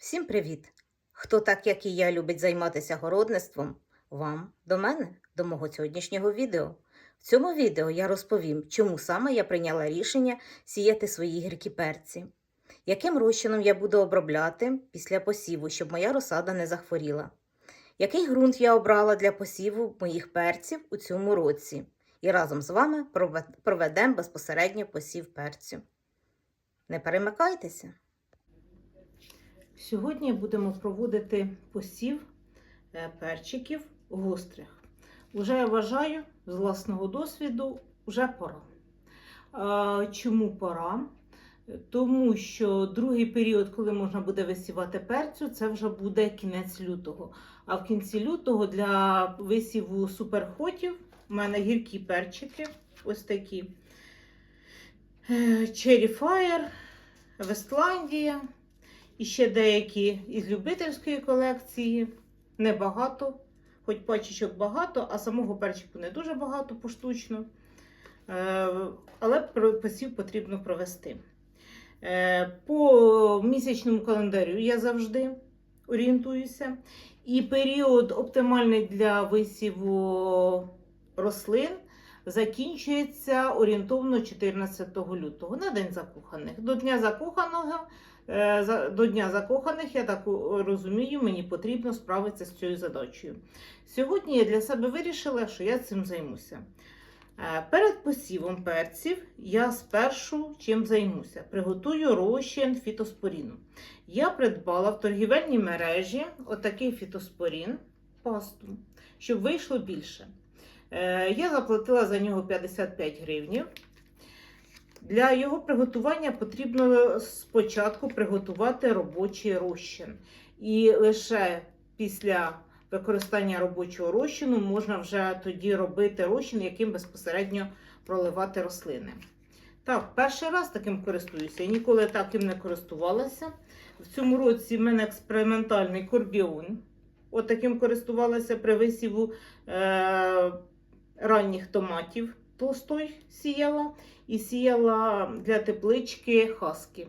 Всім привіт! Хто так, як і я, любить займатися городництвом, вам до мене, до мого сьогоднішнього відео. В цьому відео я розповім, чому саме я прийняла рішення сіяти свої гіркі перці, яким розчином я буду обробляти після посіву, щоб моя розсада не захворіла, який ґрунт я обрала для посіву моїх перців у цьому році, і разом з вами проведемо безпосередньо посів перцю. Не перемикайтеся! Сьогодні будемо проводити посів е, перчиків гострих. Уже я вважаю з власного досвіду, вже пора. Чому пора? Тому що другий період, коли можна буде висівати перцю, це вже буде кінець лютого. А в кінці лютого для висіву суперхотів у мене гіркі перчики, ось такі. Е, Cherry Fire, Вестландія. І ще деякі із любительської колекції. Небагато, хоч пачечок багато, а самого перчику не дуже багато поштучно. Е, Але посів потрібно провести. Е, По місячному календарю я завжди орієнтуюся. І період оптимальний для висіву рослин закінчується орієнтовно 14 лютого на День закоханих. До Дня закоханого за- До Дня закоханих, я так е, розумію, мені потрібно справитися з цією задачею. Сьогодні я для себе вирішила, що я цим займуся. Е, Перед посівом перців я спершу чим займуся. Приготую розчин фітоспоріну. Я придбала в торгівельній мережі отакий фітоспорін, пасту, щоб вийшло більше. Е, Я заплатила за нього 55 гривнів. Для його приготування потрібно спочатку приготувати робочий розчин. І лише після використання робочого розчину можна вже тоді робити розчин, яким безпосередньо проливати рослини. Так, перший раз таким користуюся. Я ніколи таким не користувалася. В цьому році в мене експериментальний корбіон. От таким користувалася при висіву е- ранніх томатів. Толстой сіяла і сіяла для теплички хаски,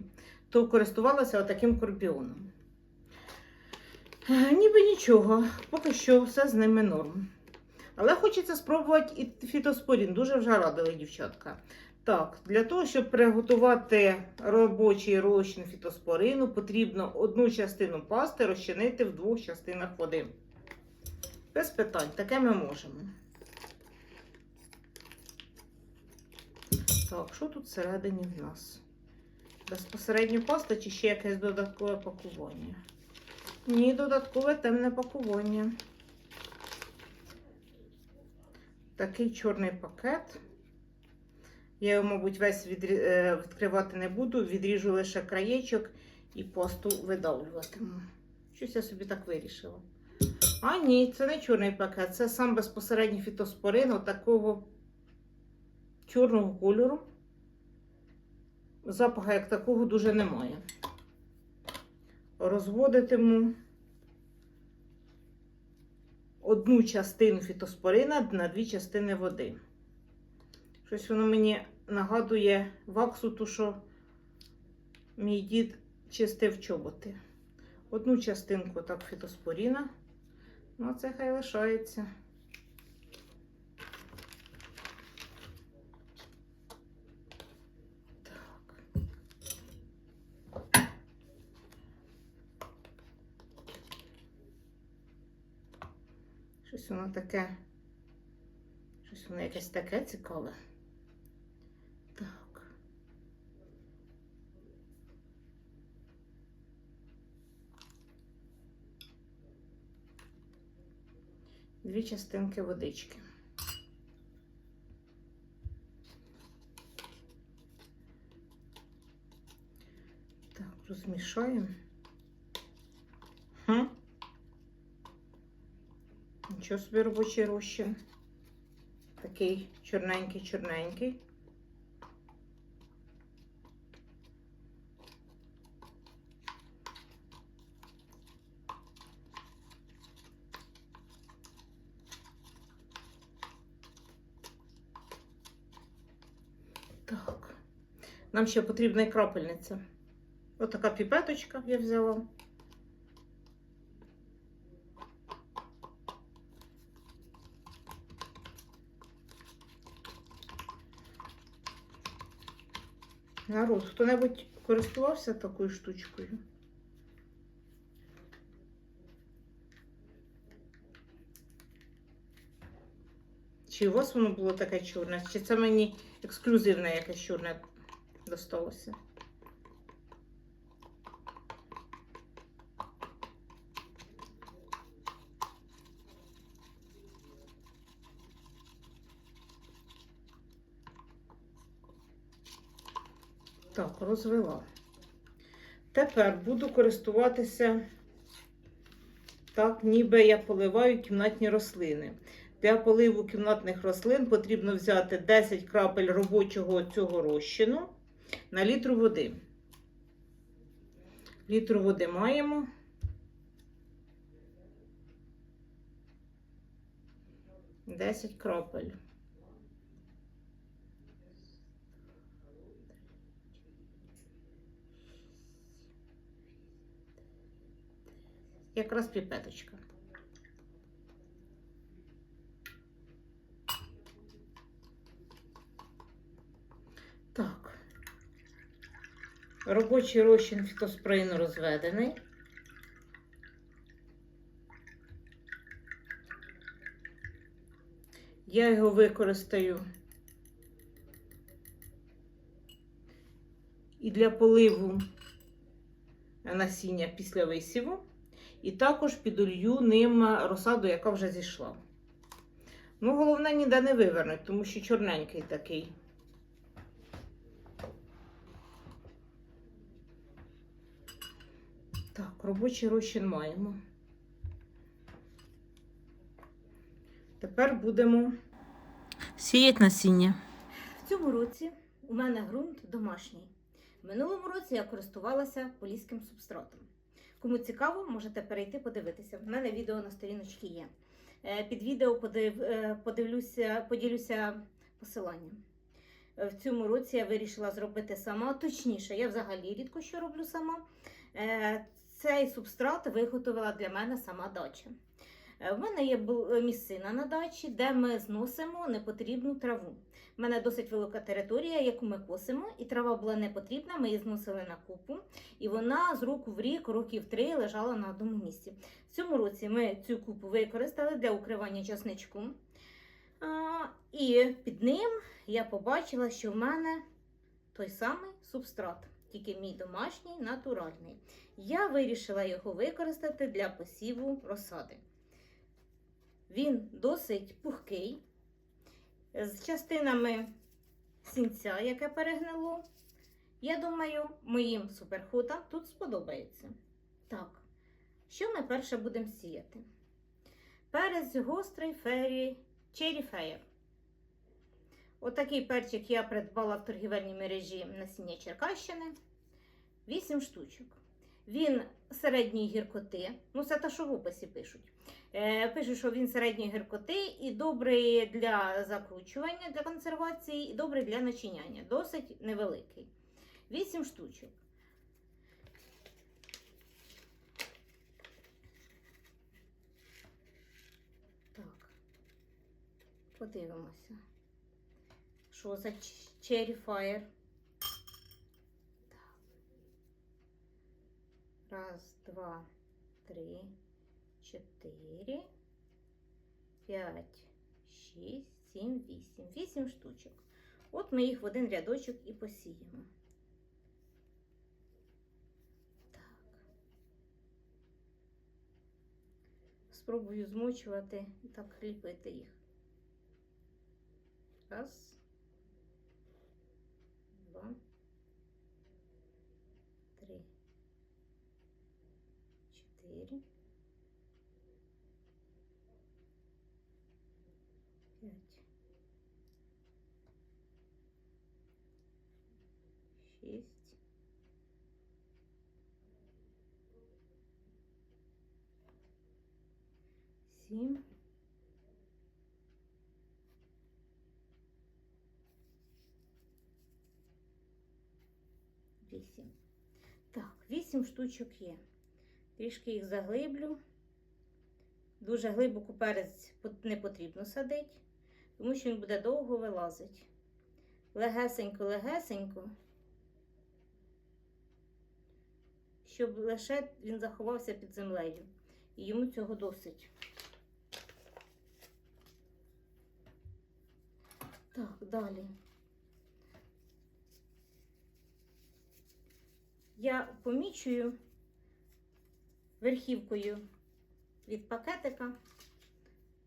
то користувалася таким корбіоном. Е, Ніби нічого, поки що все з ними норм. Але хочеться спробувати і фітоспорін. Дуже вже радили дівчатка. Так, для того, щоб приготувати робочий розчин фітоспорину, потрібно одну частину пасти розчинити в двох частинах води. Без питань, таке ми можемо. Так, що тут всередині в нас? Безпосередньо паста чи ще якесь додаткове пакування? Ні, додаткове темне пакування. Такий чорний пакет. Я його, мабуть, весь відрі... е, відкривати не буду, відріжу лише краєчок і пасту видавлюватиму. Щось я собі так вирішила. А, ні, це не чорний пакет, це сам безпосередній фітоспорин, отакого чорного кольору. Запаху як такого дуже немає. Розводитиму одну частину фітоспорина на дві частини води. Щось воно мені нагадує ваксу, ту, що мій дід чистив чоботи. Одну частинку так фітоспоріна. Ну, це хай лишається. Щось воно таке. Щось воно якесь таке цікаве. Так. Дві частинки водички. Так, розмішаємо. Нічого собі робочий розчин. Такий чорненький-чорненький. Так. Нам ще потрібна і крапельниця. Отака піпеточка я взяла. Народ, хто-небудь користувався такою штучкою? Чи у вас воно було таке чорне? Чи це мені ексклюзивне якесь чорне досталося? Так, розвела. Тепер буду користуватися так, ніби я поливаю кімнатні рослини. Для поливу кімнатних рослин потрібно взяти 10 крапель робочого цього розчину на літру води. Літру води маємо. Десять крапель. Якраз піпеточка. Так. Робочий розчин фітоспрейну розведений. Я його використаю і для поливу насіння після висіву, і також підолью ним розсаду, яка вже зійшла. Ну, головне, ніде не вивернуть, тому що чорненький такий. Так, робочий розчин маємо. Тепер будемо сіяти насіння. В цьому році у мене ґрунт домашній. В минулому році я користувалася поліським субстратом. Кому цікаво, можете перейти подивитися. У мене відео на сторіночці є. Е, Під відео подив, е, подивлюся, поділюся посиланням. Е, В цьому році я вирішила зробити сама, точніше, я взагалі рідко що роблю сама. Цей субстрат виготовила для мене сама дача. В мене є місцина на дачі, де ми зносимо непотрібну траву. У мене досить велика територія, яку ми косимо, і трава була не потрібна. Ми її зносили на купу, і вона з року в рік, років три лежала на одному місці. В цьому році ми цю купу використали для укривання часничку. І під ним я побачила, що в мене той самий субстрат, тільки мій домашній, натуральний. Я вирішила його використати для посіву розсади. Він досить пухкий, з частинами сінця, яке перегнило. Я думаю, моїм суперхутам тут сподобається. Так, що ми перше будемо сіяти? Перець гострий фері Cherry Fair. Отакий перчик я придбала в торгівельній мережі насіння Черкащини. 8 штучок. Він середньої гіркоти, ну це те, що в описі пишуть. Е, пишуть, що він середньої гіркоти і добрий для закручування, для консервації, і добрий для начиняння. Досить невеликий. 8 штучок. Так, подивимося. Що за Cherry Fire? Раз, два, три, чотири, п'ять, шість, сім, вісім. Вісім штучок. От ми їх в один рядочок і посіємо. Так. Спробую змочувати і так ліпити їх. Раз. Два. вісім. Так, вісім штучок є. Трішки їх заглиблю. Дуже глибоко перець не потрібно садити, тому що він буде довго вилазити. Легесенько-легесенько, щоб лише він заховався під землею. І йому цього досить. Так, далі. Я помічую верхівкою від пакетика,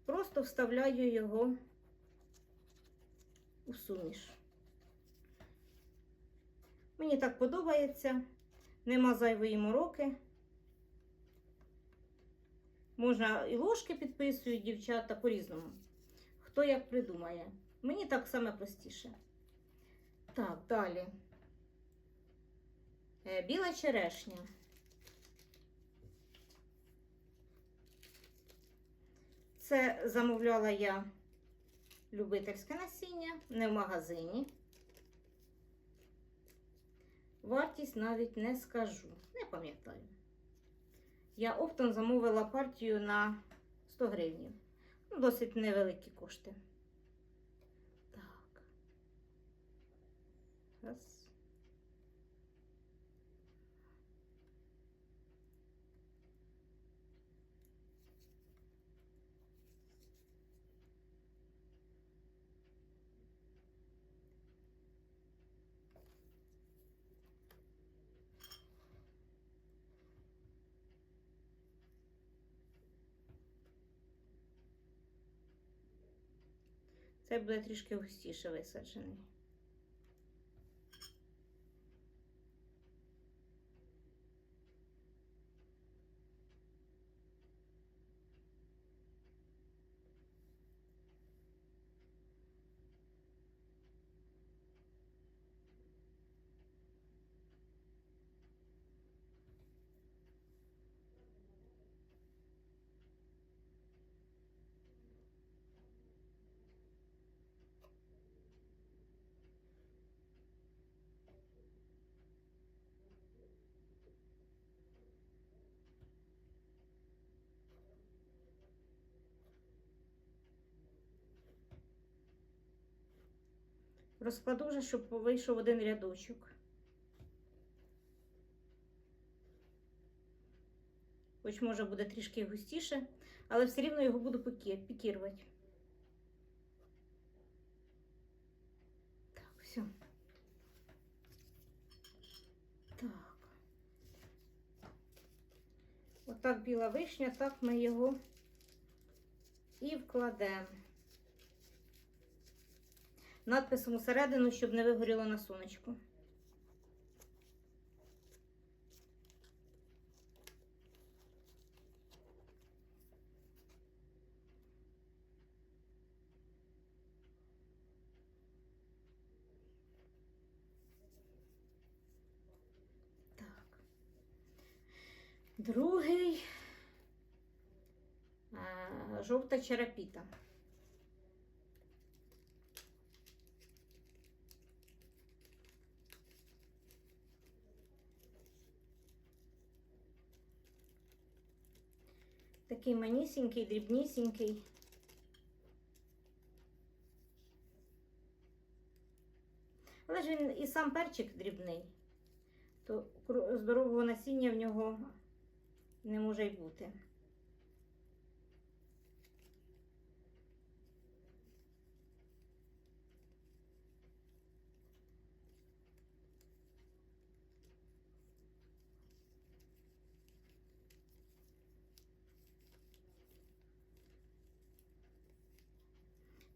просто вставляю його у суміш. Мені так подобається, нема зайвої мороки. Можна і ложки підписують дівчата по-різному. Хто як придумає. Мені так саме простіше. Так, далі. Е, Біла черешня. Це замовляла я любительське насіння, не в магазині. Вартість навіть не скажу, не пам'ятаю. Я оптом замовила партію на 100 гривень. Ну, Досить невеликі кошти. Так. Раз. Буде трішки густіше висаджений. Розкладу вже, щоб вийшов один рядочок. Хоч може буде трішки густіше, але все рівно його буду пікірувати. Так, все. Так. Отак біла вишня, так ми його і вкладемо. Надписом усередину, щоб не вигоріло на сонечку. Другий е, жовта черепіта. Такий манісінький, дрібнісінький. Але ж він і сам перчик дрібний, то здорового насіння в нього не може й бути.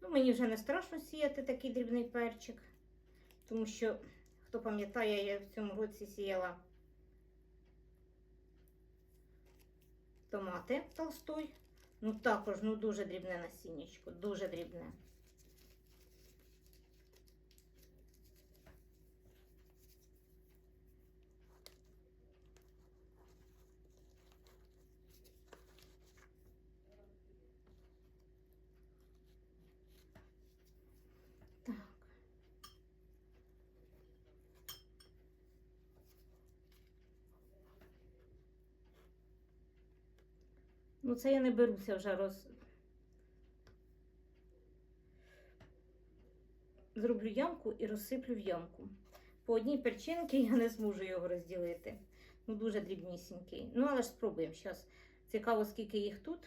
Ну, мені вже не страшно сіяти такий дрібний перчик, тому що, хто пам'ятає, я в цьому році сіяла томати толстой. Ну також ну дуже дрібне насіннячко, дуже дрібне. Це я не беруся вже роз. Зроблю ямку і розсиплю в ямку. По одній перчинці я не зможу його розділити. Ну, дуже дрібнісінький. Ну, але ж спробуємо зараз. Цікаво, скільки їх тут.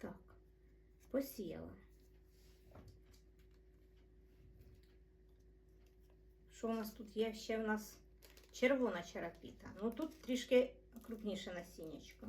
Так, посіяла. Що у нас тут є? Ще в нас червона чарапіта. Ну тут трішки крупніше насіннячко.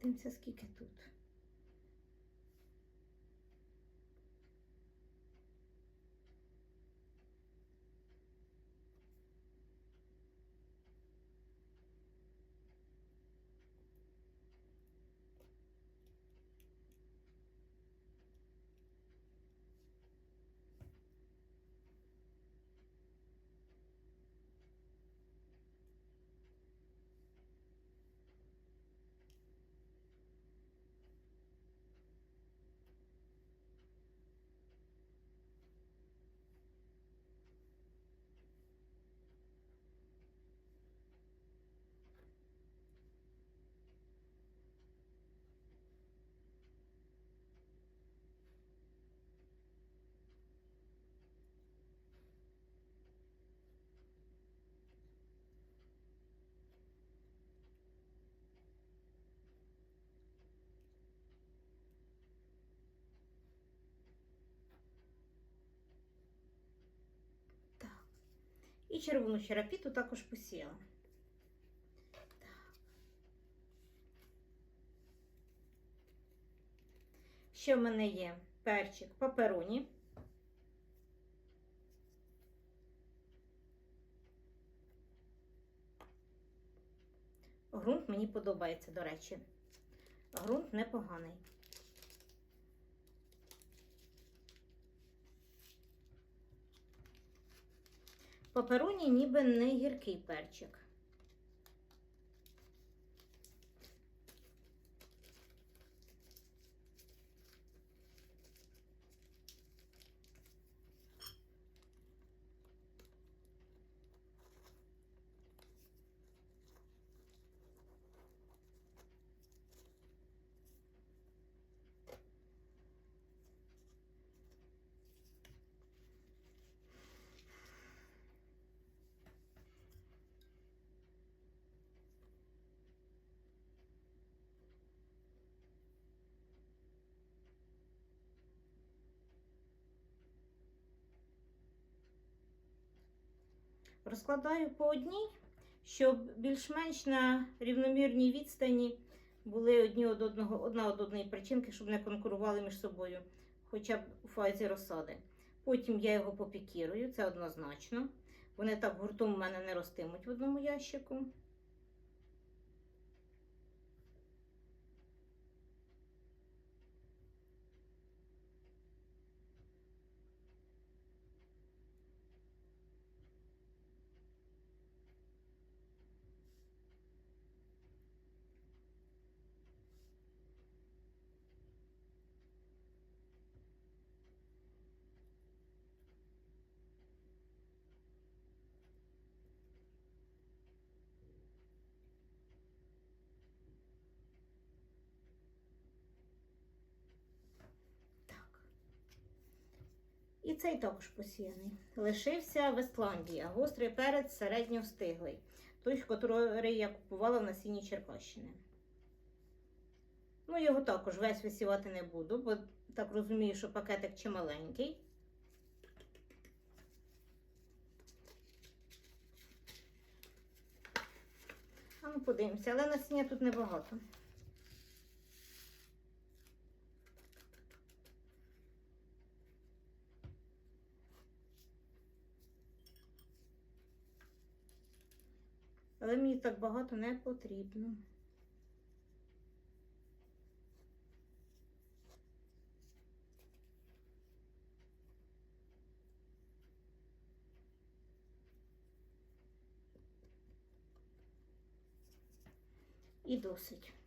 Так, подивимося, скільки тут. Так. І червону черепіту також посіяла. Ще в мене є перчик папероні. Грунт мені подобається, до речі. Грунт непоганий. Папероні ніби не гіркий перчик. Розкладаю по одній, щоб більш-менш на рівномірній відстані були одні од одного, одна од одної причинки, щоб не конкурували між собою, хоча б у фазі розсади. Потім я його попікірую, це однозначно. Вони так гуртом у мене не ростимуть в одному ящику. Цей також посіяний. Лишився Вестландія, гострий перець середньовстиглий. Той, який я купувала в насінні Черкащини. Ну, його також весь висівати не буду, бо так розумію, що пакетик чималенький. А ну подивимося, але насіння тут небагато. Але мені так багато не потрібно. І досить.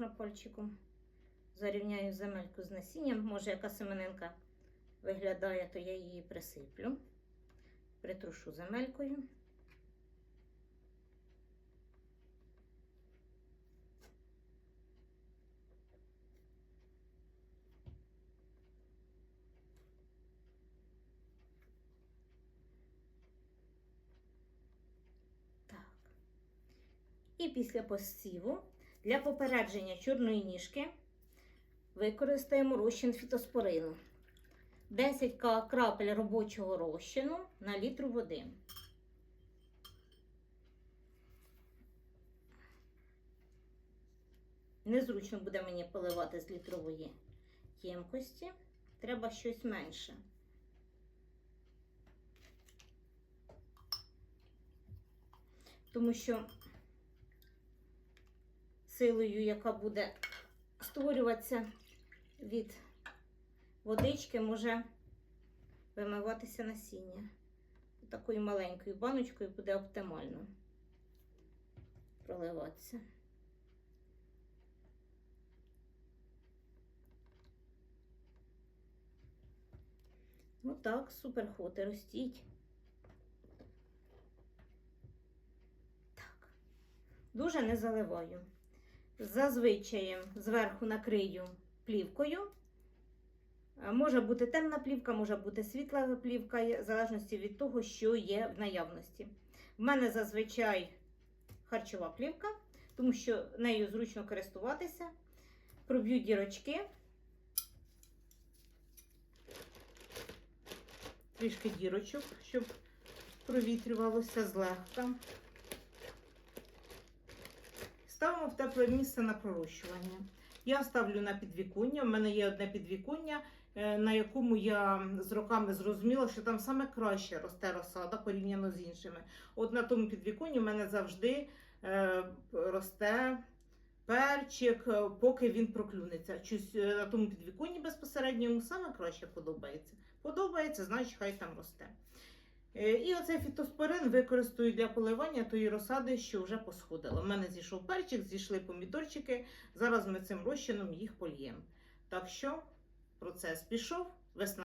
Можна пальчиком зарівняю земельку з насінням. Може, яка семенинка виглядає, то я її присиплю. Притрушу земелькою. І після посіву для попередження чорної ніжки використаємо розчин фітоспорину. 10 крапель робочого розчину на літру води. Незручно буде мені поливати з літрової ємкості. Треба щось менше. Тому що силою, яка буде створюватися від водички, може вимиватися насіння. Такою маленькою баночкою буде оптимально проливатися. Отак, супер хоти, ростіть. Так. Дуже не заливаю. Зазвичай зверху накрию плівкою. Е, Може бути темна плівка, може бути світла плівка, в залежності від того, що є в наявності. В мене зазвичай харчова плівка, тому що нею зручно користуватися. Проб'ю дірочки. Трішки дірочок, щоб провітрювалося злегка. Ставимо в тепле місце на пророщування. Я ставлю на підвіконня. У мене є одне підвіконня, е, на якому я з роками зрозуміла, що там саме краще росте розсада порівняно з іншими. От на тому підвіконні в мене завжди е, росте перчик, е, поки він проклюнеться. Щось на тому підвіконні безпосередньо йому саме краще подобається. Подобається, значить хай там росте. Е, І оцей фітоспорин використаю для поливання тої розсади, що вже посходила. У мене зійшов перчик, зійшли помідорчики. Зараз ми цим розчином їх польємо. Так що процес пішов, весна.